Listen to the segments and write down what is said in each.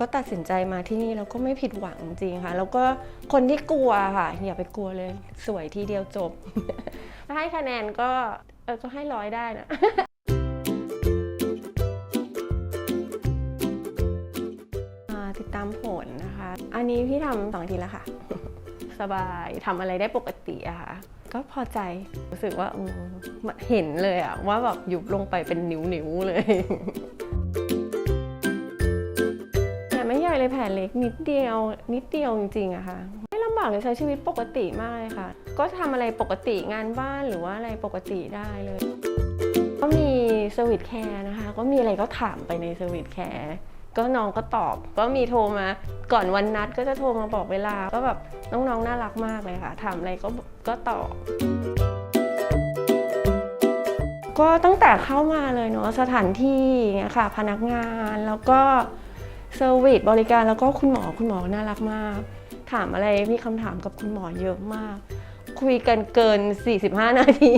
ก็ตัดสินใจมาที่นี่แล้วก็ไม่ผิดหวังจริงค่ะ แล้วก็คนที่กลัวค่ะ อย่าไปกลัวเลย สวยทีเดียวจบถ้าให้คะแนนก็เออก็ให้ร้อยได้นะติดตามผลนะคะ อันนี้พี่ทำสองทีแล้วค่ะ สบายทำอะไรได้ปกติอะค่ะ ก็พอใจ รู้สึกว่าเห็นเลยอะว่าแบบยุบลงไปเป็นนิ้วๆเลย เลยแผลเล็กนิดเดียว นิดเดียวจริงๆอะค่ะ ไม่ลำบากเลยใช้ชีวิตปกติมากเลยค่ะ ก็ทำอะไรปกติงานบ้านหรือว่าอะไรปกติได้เลย ก็มีสวิตแคร์นะคะ ก็มีอะไรก็ถามไปในสวิตแคร์ก็น้องก็ตอบก็มีโทรมาก่อนวันนัดก็จะโทรมาบอกเวลา ก็แบบน้องๆน่ารักมากเลยค่ะถามอะไรก็ก็ตอบก็ตั้งแต่เข้ามาเลยเนาะสถานที่เนี่ยค่ะ พนักงานแล้วก็ เซอร์วิสบริการแล้วก็คุณหมอคุณหมอน่ารักมาก ถามอะไรมีคำถามกับคุณหมอเยอะมาก คุยกันเกิน 45 นาที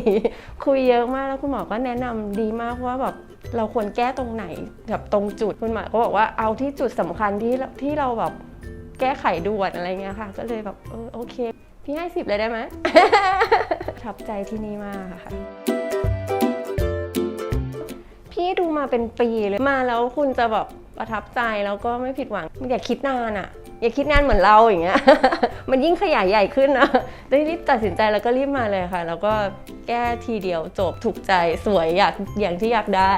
คุยเยอะมากแล้วคุณหมอก็แนะนำดีมากว่าแบบเราควรแก้ตรงไหนแบบตรงจุดคุณหมอก็บอกว่าเอาที่จุดสำคัญที่ที่เราแบบแก้ไขด่วนอะไรเงี้ยค่ะ ก็เลยแบบเออโอเค พี่ให้สิบเลยได้ไหมทับใจที่นี่มากค่ะ่ดูมาเป็นปีเลย มาแล้วคุณจะแบบประทับใจแล้วก็ไม่ผิดหวัง อย่าคิดนานอะ่ะ อย่าคิดนานเหมือนเราอย่างเงี้ย มันยิ่งขยายใหญ่ขึ้นนะรีบตัดสินใจแล้วก็รีบมาเลยค่ะ แล้วก็แก้ทีเดียวจบถูกใจสวยอยากอย่างที่อยากได้